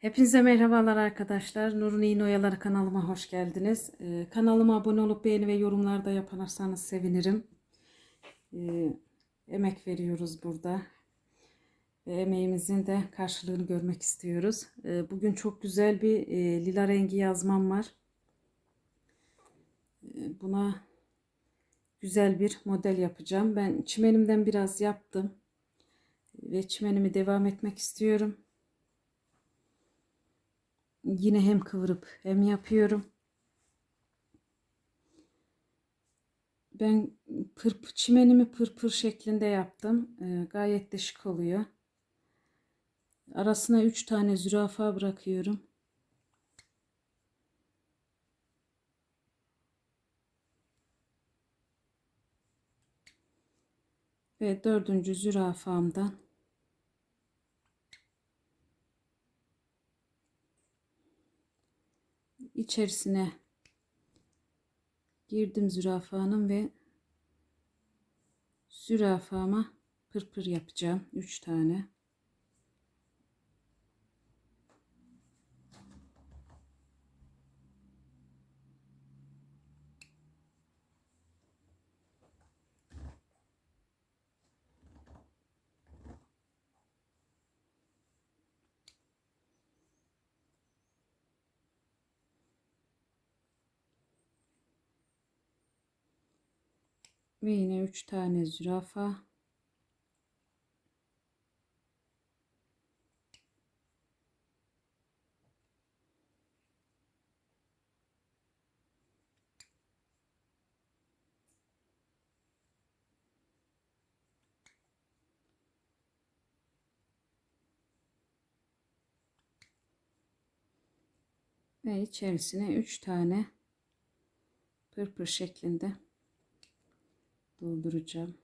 Hepinize merhabalar arkadaşlar. Nurun İğne Oyaları kanalıma hoş geldiniz. Ee, kanalıma abone olup beğeni ve yorumlarda yaparsanız sevinirim. Ee, emek veriyoruz burada. Ve emeğimizin de karşılığını görmek istiyoruz. Ee, bugün çok güzel bir e, lila rengi yazmam var. Ee, buna güzel bir model yapacağım. Ben çimenimden biraz yaptım. Ve çimenimi devam etmek istiyorum. Yine hem kıvırıp hem yapıyorum. Ben pırp çimenimi pırpır şeklinde yaptım. Ee, gayet de şık oluyor. Arasına 3 tane zürafa bırakıyorum. Ve dördüncü zürafamdan içerisine girdim zürafanın ve zürafama pırpır yapacağım. 3 tane. Ve yine 3 tane zürafa. Ve içerisine 3 tane pırpır şeklinde dolduracağım.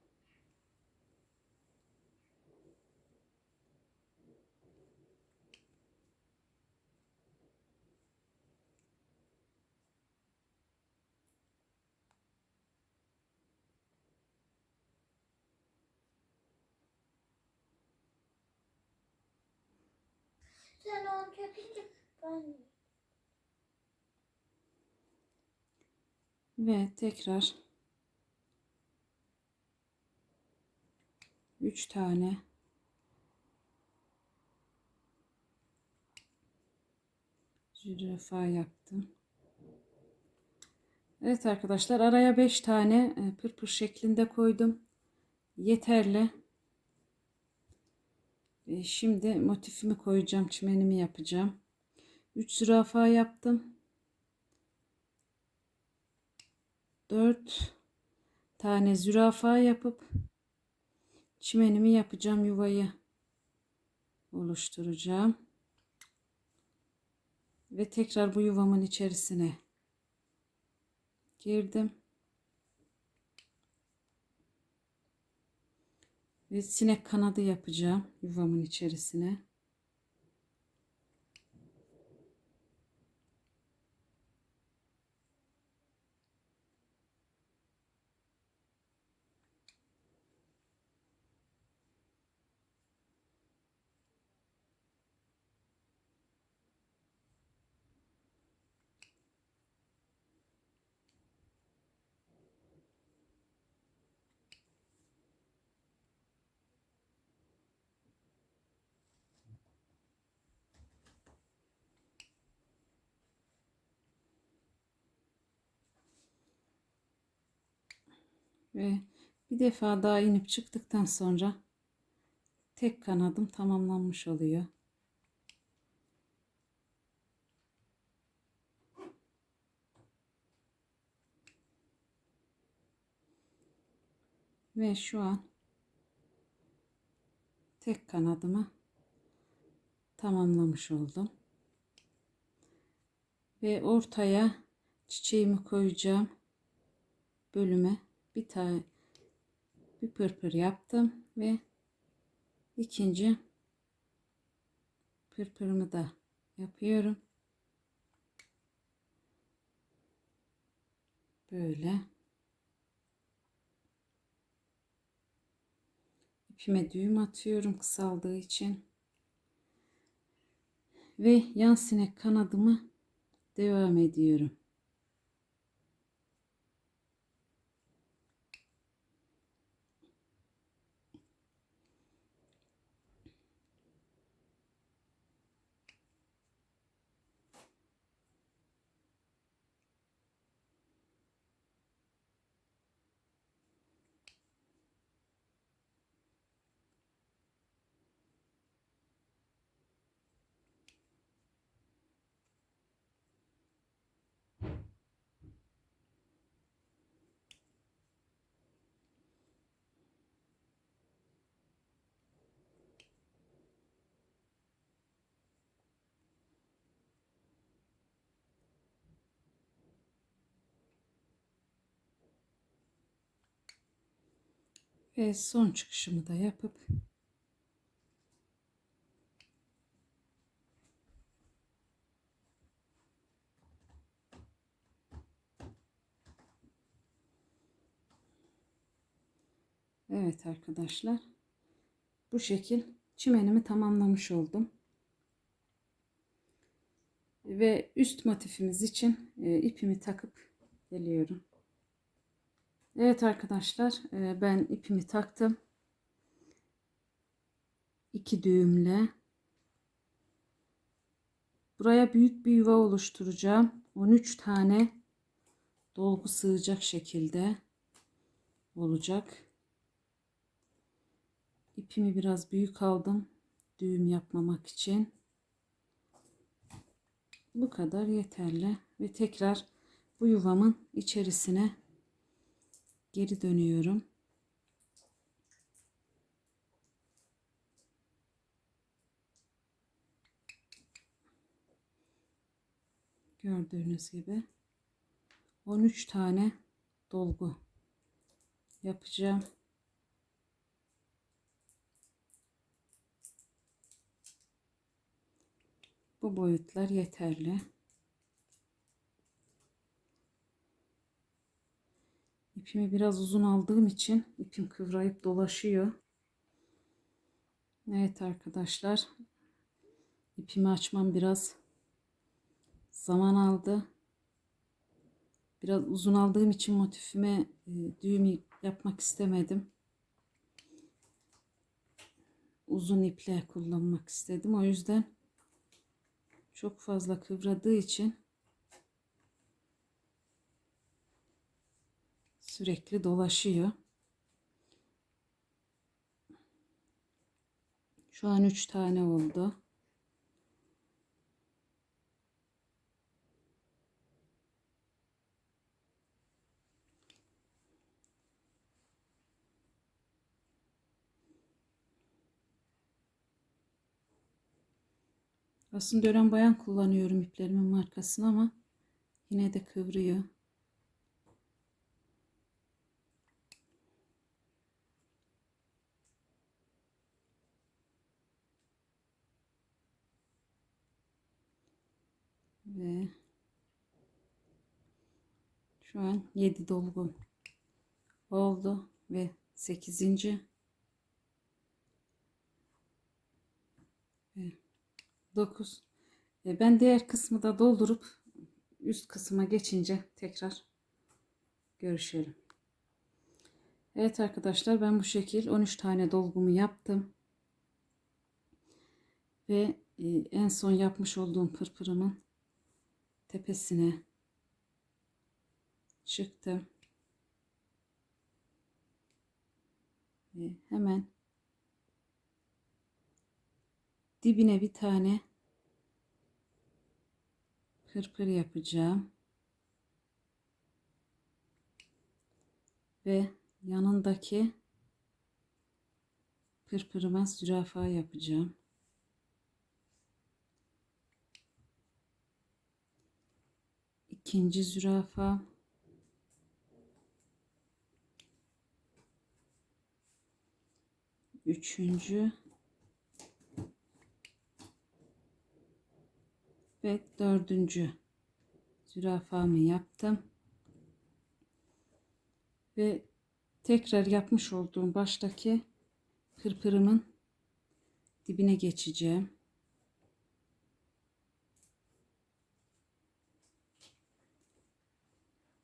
Sen onu çekince ben Ve tekrar 3 tane zürafa yaptım. Evet arkadaşlar araya 5 tane e, pırpır şeklinde koydum. Yeterli. E, Şimdi motifimi koyacağım. Çimenimi yapacağım. 3 zürafa yaptım. 4 tane zürafa yapıp çimenimi yapacağım yuvayı oluşturacağım. Ve tekrar bu yuvamın içerisine girdim. Ve sinek kanadı yapacağım yuvamın içerisine ve bir defa daha inip çıktıktan sonra tek kanadım tamamlanmış oluyor. Ve şu an tek kanadımı tamamlamış oldum. Ve ortaya çiçeğimi koyacağım bölüme bir tane bir pırpır yaptım ve ikinci pırpırımı da yapıyorum. Böyle. İpime düğüm atıyorum kısaldığı için. Ve yan sinek kanadımı devam ediyorum. Ve son çıkışımı da yapıp Evet arkadaşlar. Bu şekil çimenimi tamamlamış oldum. Ve üst motifimiz için e, ipimi takıp geliyorum. Evet arkadaşlar e, ben ipimi taktım. İki düğümle. Buraya büyük bir yuva oluşturacağım. 13 tane dolgu sığacak şekilde olacak. İpimi biraz büyük aldım. Düğüm yapmamak için. Bu kadar yeterli. Ve tekrar bu yuvamın içerisine geri dönüyorum. Gördüğünüz gibi 13 tane dolgu yapacağım. Bu boyutlar yeterli. İpimi biraz uzun aldığım için ipim kıvrayıp dolaşıyor. Evet arkadaşlar. ipimi açmam biraz zaman aldı. Biraz uzun aldığım için motifime e, düğüm yapmak istemedim. Uzun iple kullanmak istedim. O yüzden çok fazla kıvradığı için sürekli dolaşıyor. Şu an 3 tane oldu. Aslında dönem bayan kullanıyorum iplerimin markasını ama yine de kıvrıyor. Ve şu an 7 dolgu oldu ve 8. ve 9 e, ben diğer kısmı da doldurup üst kısma geçince tekrar görüşelim. Evet arkadaşlar ben bu şekil 13 tane dolgumu yaptım. Ve e, en son yapmış olduğum pırpırımın tepesine çıktım. Ve hemen dibine bir tane pırpır yapacağım. Ve yanındaki pırpırıma zürafa yapacağım. İkinci zürafa. Üçüncü. Ve dördüncü zürafamı yaptım. Ve tekrar yapmış olduğum baştaki pırpırımın dibine geçeceğim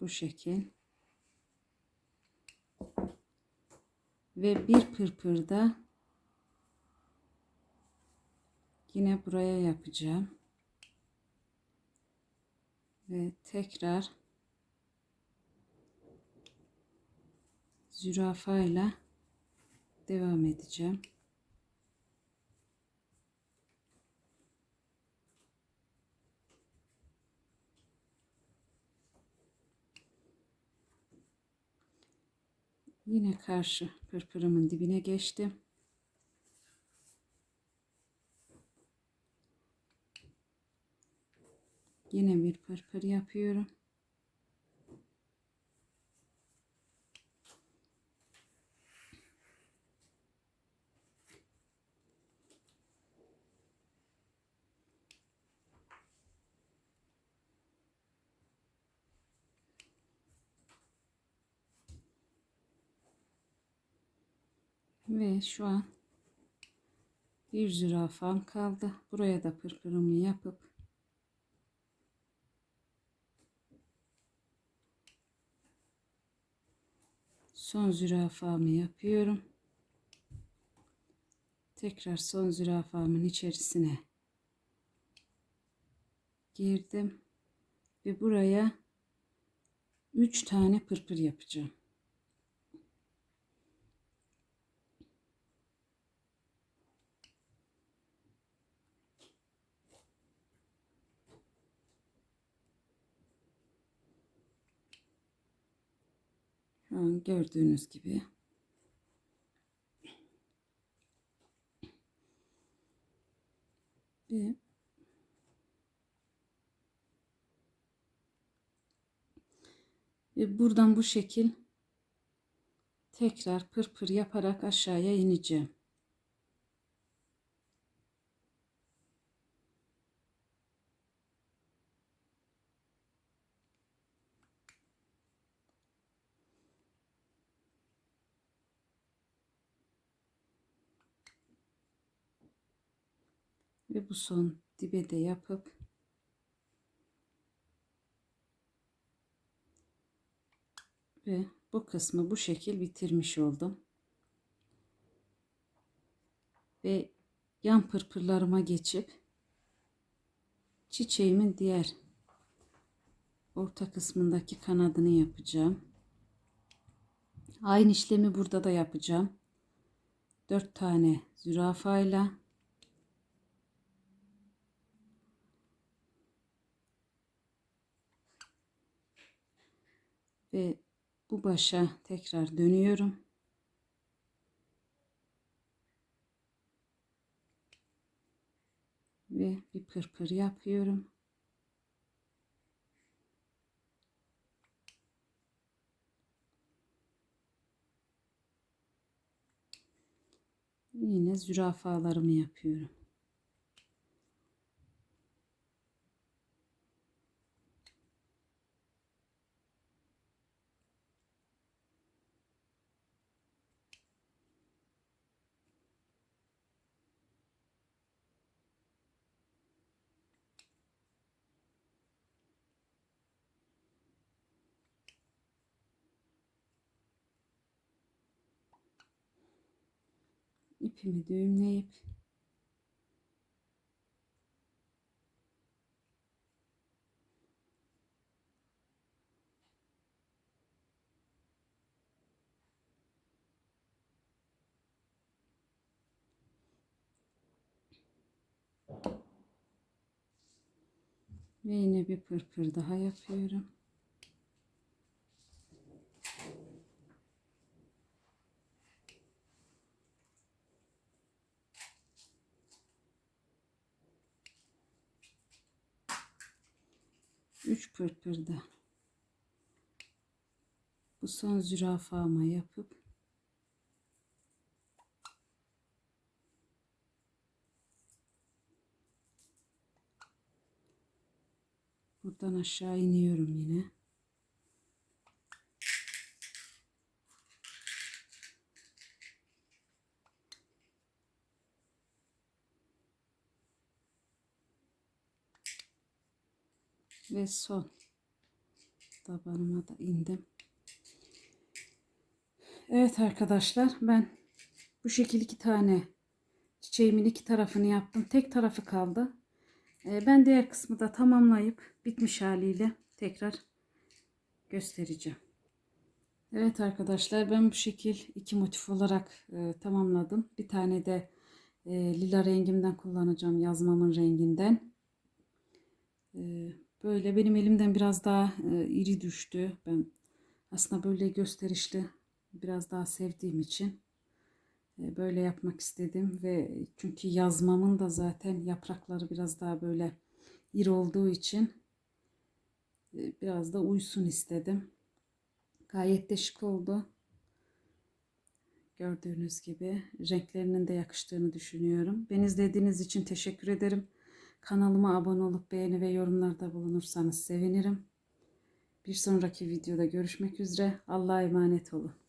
Bu şekil. Ve bir pırpır da yine buraya yapacağım. Ve tekrar zürafayla devam edeceğim. Yine karşı pırpırımın dibine geçtim. Yine bir pırpır yapıyorum. Ve şu an bir zürafam kaldı. Buraya da pırpırımı yapıp son zürafamı yapıyorum. Tekrar son zürafamın içerisine girdim ve buraya 3 tane pırpır yapacağım. Gördüğünüz gibi ve ve buradan bu şekil tekrar pırpır yaparak aşağıya ineceğim. Bu son dibe de yapıp ve bu kısmı bu şekil bitirmiş oldum. Ve yan pırpırlarıma geçip çiçeğimin diğer orta kısmındaki kanadını yapacağım. Aynı işlemi burada da yapacağım. 4 tane zürafayla ve bu başa tekrar dönüyorum. Ve bir pırpır yapıyorum. Yine zürafalarımı yapıyorum. İpimi düğümleyip ve yine bir pırpır daha yapıyorum. Üç pırpırda bu son zürafama yapıp buradan aşağı iniyorum yine. Ve son tabanıma da indim. Evet arkadaşlar ben bu şekil iki tane çiçeğimin iki tarafını yaptım. Tek tarafı kaldı. Ee, ben diğer kısmı da tamamlayıp bitmiş haliyle tekrar göstereceğim. Evet arkadaşlar ben bu şekil iki motif olarak e, tamamladım. Bir tane de e, lila rengimden kullanacağım yazmamın renginden. E, böyle benim elimden biraz daha e, iri düştü. Ben aslında böyle gösterişli biraz daha sevdiğim için e, böyle yapmak istedim ve çünkü yazmamın da zaten yaprakları biraz daha böyle iri olduğu için e, biraz da uysun istedim. Gayet de şık oldu. Gördüğünüz gibi renklerinin de yakıştığını düşünüyorum. Beni izlediğiniz için teşekkür ederim. Kanalıma abone olup beğeni ve yorumlarda bulunursanız sevinirim. Bir sonraki videoda görüşmek üzere. Allah'a emanet olun.